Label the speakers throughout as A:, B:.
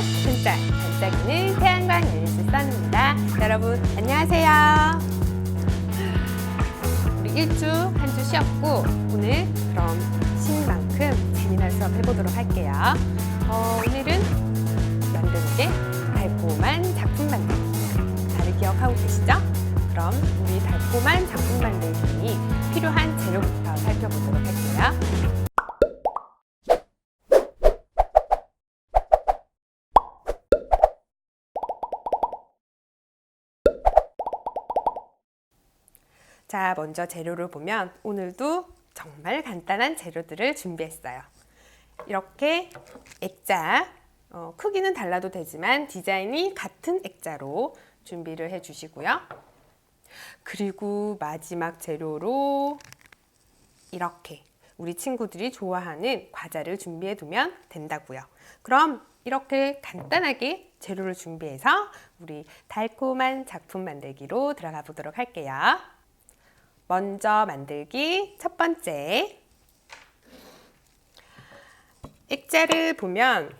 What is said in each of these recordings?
A: 반짝 반짝 반짝이는 태양광 앨리스 선입니다. 여러분 안녕하세요. 우리 일주 한 주 쉬었고 오늘 그럼 쉰 만큼 재미난 수업 해보도록 할게요. 어, 오늘은 게 달콤한 작품 만들기. 다들 기억하고 계시죠? 그럼 우리 달콤한 작품 만들기 필요한 재료부터 살펴보도록 할게요. 자, 먼저 재료를 보면 오늘도 정말 간단한 재료들을 준비했어요. 이렇게 액자, 어, 크기는 달라도 되지만 디자인이 같은 액자로 준비를 해 주시고요. 그리고 마지막 재료로 이렇게 우리 친구들이 좋아하는 과자를 준비해 두면 된다고요. 그럼 이렇게 간단하게 재료를 준비해서 우리 달콤한 작품 만들기로 들어가 보도록 할게요. 먼저 만들기 첫 번째. 액자를 보면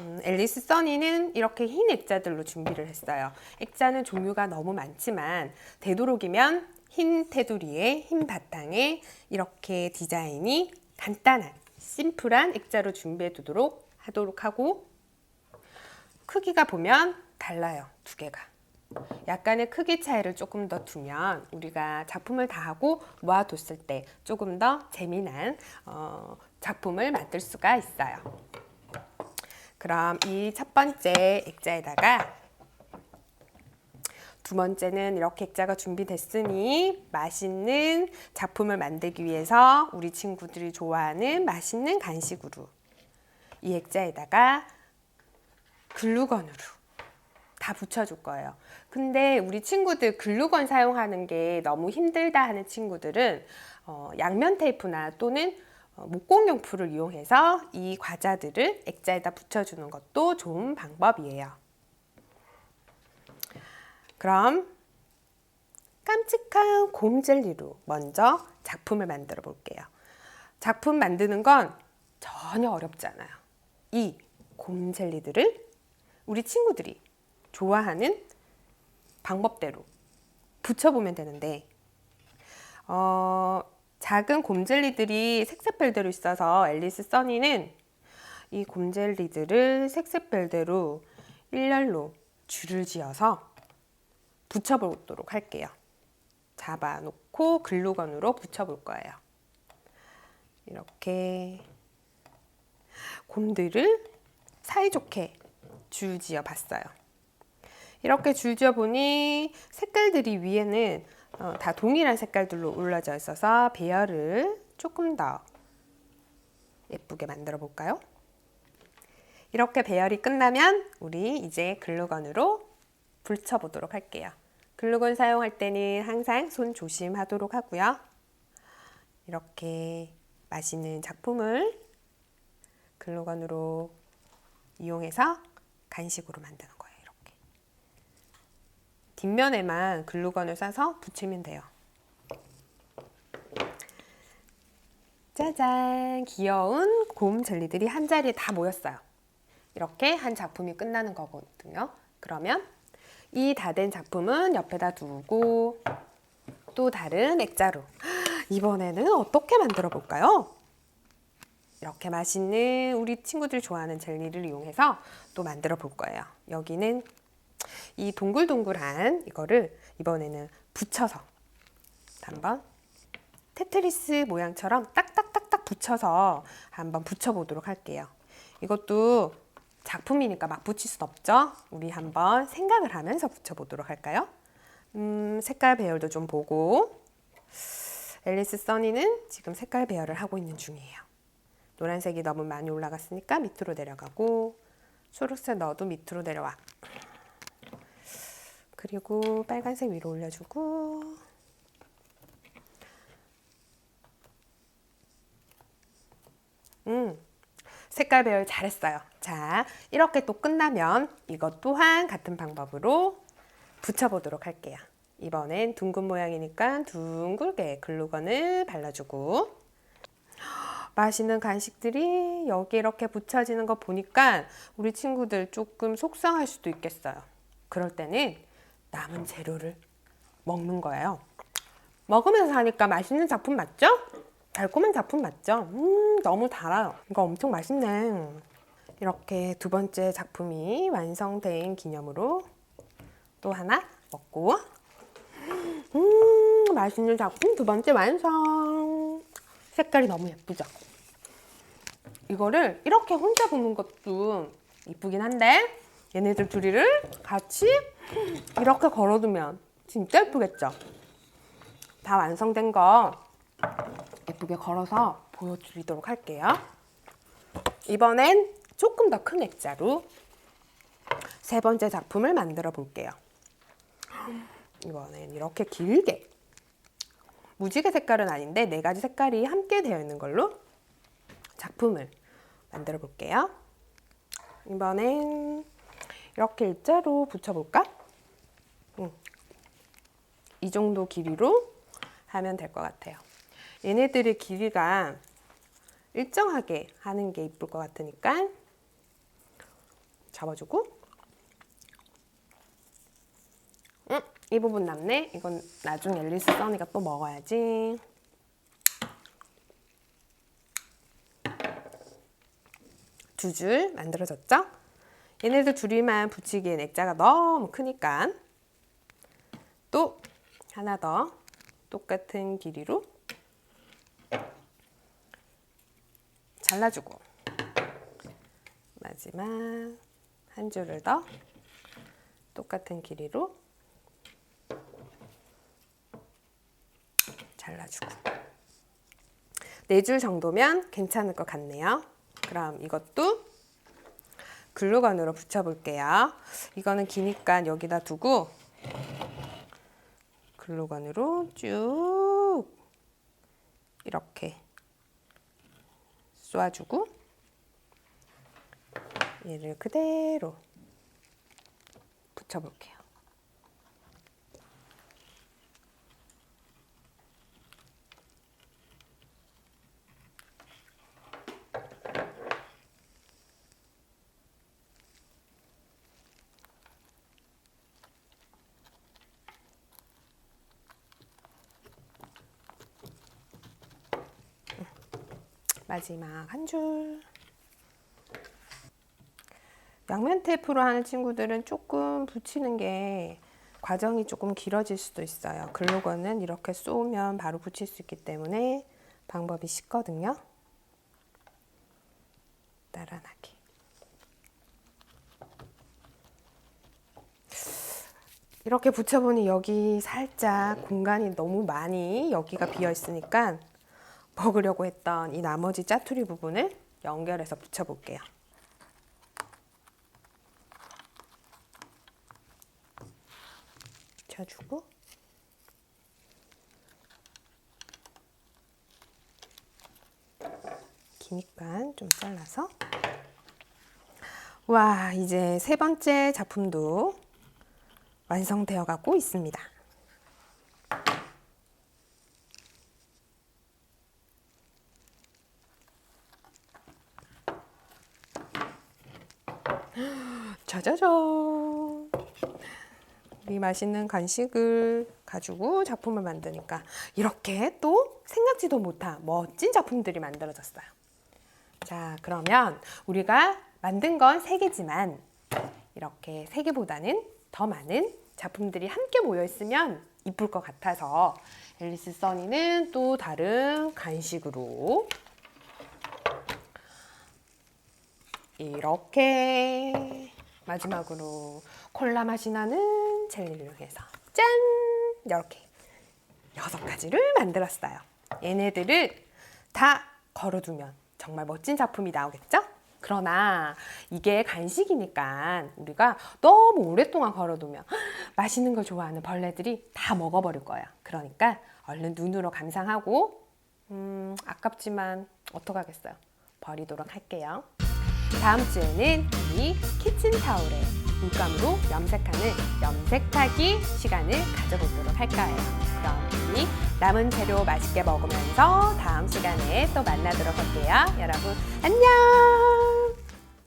A: 음, 앨리스 써니는 이렇게 흰 액자들로 준비를 했어요. 액자는 종류가 너무 많지만 되도록이면 흰 테두리에 흰 바탕에 이렇게 디자인이 간단한 심플한 액자로 준비해 두도록 하도록 하고 크기가 보면 달라요. 두 개가. 약간의 크기 차이를 조금 더 두면 우리가 작품을 다 하고 모아뒀을 때 조금 더 재미난 어, 작품을 만들 수가 있어요. 그럼 이 첫 번째 액자에다가 두 번째는 이렇게 액자가 준비됐으니 맛있는 작품을 만들기 위해서 우리 친구들이 좋아하는 맛있는 간식으로 이 액자에다가 글루건으로 다 붙여줄 거예요. 근데 우리 친구들 글루건 사용하는 게 너무 힘들다 하는 친구들은 어, 양면 테이프나 또는 어, 목공용풀을 이용해서 이 과자들을 액자에다 붙여주는 것도 좋은 방법이에요. 그럼 깜찍한 곰젤리로 먼저 작품을 만들어 볼게요. 작품 만드는 건 전혀 어렵지 않아요. 이 곰젤리들을 우리 친구들이 좋아하는 방법대로 붙여보면 되는데, 어, 작은 곰젤리들이 색색별대로 있어서 앨리스 써니는 이 곰젤리들을 색색별대로 일렬로 줄을 지어서 붙여보도록 할게요. 잡아놓고 글루건으로 붙여볼 거예요. 이렇게 곰들을 사이좋게 줄 지어 봤어요. 이렇게 줄 지어 보니 색깔들이 위에는 어, 다 동일한 색깔들로 올라져 있어서 배열을 조금 더 예쁘게 만들어 볼까요? 이렇게 배열이 끝나면 우리 이제 글루건으로 붙여 보도록 할게요. 글루건 사용할 때는 항상 손 조심하도록 하고요. 이렇게 맛있는 작품을 글루건으로 이용해서 간식으로 만드는 뒷면에만 글루건을 싸서 붙이면 돼요. 짜잔! 귀여운 곰 젤리들이 한 자리에 다 모였어요. 이렇게 한 작품이 끝나는 거거든요. 그러면 이 다 된 작품은 옆에다 두고 또 다른 액자로 이번에는 어떻게 만들어 볼까요? 이렇게 맛있는 우리 친구들 좋아하는 젤리를 이용해서 또 만들어 볼 거예요. 여기는 이 동글동글한 이거를 이번에는 붙여서 한번 테트리스 모양처럼 딱딱딱딱 붙여서 한번 붙여보도록 할게요. 이것도 작품이니까 막 붙일 순 없죠? 우리 한번 생각을 하면서 붙여보도록 할까요? 음, 색깔 배열도 좀 보고 앨리스 써니는 지금 색깔 배열을 하고 있는 중이에요. 노란색이 너무 많이 올라갔으니까 밑으로 내려가고 초록색 넣어도 밑으로 내려와. 그리고 빨간색 위로 올려주고 음, 색깔 배열 잘했어요. 자, 이렇게 또 끝나면 이것 또한 같은 방법으로 붙여보도록 할게요. 이번엔 둥근 모양이니까 둥글게 글루건을 발라주고 맛있는 간식들이 여기 이렇게 붙여지는 거 보니까 우리 친구들 조금 속상할 수도 있겠어요. 그럴 때는 남은 재료를 먹는 거예요. 먹으면서 하니까 맛있는 작품 맞죠? 달콤한 작품 맞죠? 음, 너무 달아요. 이거 엄청 맛있네. 이렇게 두 번째 작품이 완성된 기념으로 또 하나 먹고 음, 맛있는 작품 두 번째 완성. 색깔이 너무 예쁘죠? 이거를 이렇게 혼자 보는 것도 이쁘긴 한데 얘네들 둘이를 같이 이렇게 걸어두면 진짜 예쁘겠죠? 다 완성된 거 예쁘게 걸어서 보여드리도록 할게요. 이번엔 조금 더 큰 액자로 세 번째 작품을 만들어 볼게요. 이번엔 이렇게 길게 무지개 색깔은 아닌데 네 가지 색깔이 함께 되어 있는 걸로 작품을 만들어 볼게요. 이번엔 이렇게 일자로 붙여볼까? 응. 이 정도 길이로 하면 될 것 같아요. 얘네들의 길이가 일정하게 하는 게 이쁠 것 같으니까 잡아주고 음, 이 부분 남네. 이건 나중에 앨리스 써니가 또 먹어야지. 두 줄 만들어졌죠? 얘네들 둘이만 붙이기엔 액자가 너무 크니까 또 하나 더 똑같은 길이로 잘라주고 마지막 한 줄을 더 똑같은 길이로 잘라주고 네 줄 정도면 괜찮을 것 같네요. 그럼 이것도 글루건으로 붙여볼게요. 이거는 기니까 여기다 두고 글루건으로 쭉 이렇게 쏘아주고 얘를 그대로 붙여볼게요. 마지막 한 줄. 양면 테이프로 하는 친구들은 조금 붙이는 게 과정이 조금 길어질 수도 있어요. 글루건은 이렇게 쏘면 바로 붙일 수 있기 때문에 방법이 쉽거든요. 따라나게. 이렇게 붙여보니 여기 살짝 공간이 너무 많이 여기가 비어 있으니까 먹으려고 했던 이 나머지 짜투리 부분을 연결해서 붙여볼게요. 붙여주고 기니까 좀 잘라서 와 이제 세 번째 작품도 완성되어 가고 있습니다. 짜자잔. 우리 맛있는 간식을 가지고 작품을 만드니까 이렇게 또 생각지도 못한 멋진 작품들이 만들어졌어요. 자, 그러면 우리가 만든 건 세 개지만 이렇게 세 개보다는 더 많은 작품들이 함께 모여 있으면 이쁠 것 같아서 앨리스 써니는 또 다른 간식으로 이렇게 마지막으로 콜라 맛이 나는 젤리를 해서 짠! 이렇게 여섯 가지를 만들었어요. 얘네들을 다 걸어두면 정말 멋진 작품이 나오겠죠? 그러나 이게 간식이니까 우리가 너무 오랫동안 걸어두면 맛있는 걸 좋아하는 벌레들이 다 먹어버릴 거예요. 그러니까 얼른 눈으로 감상하고 음, 아깝지만 어떡하겠어요. 버리도록 할게요. 다음 주에는 이 키친 타올에 물감으로 염색하는 염색하기 시간을 가져보도록 할 거예요. 그럼 우리 남은 재료 맛있게 먹으면서 다음 시간에 또 만나도록 할게요. 여러분 안녕!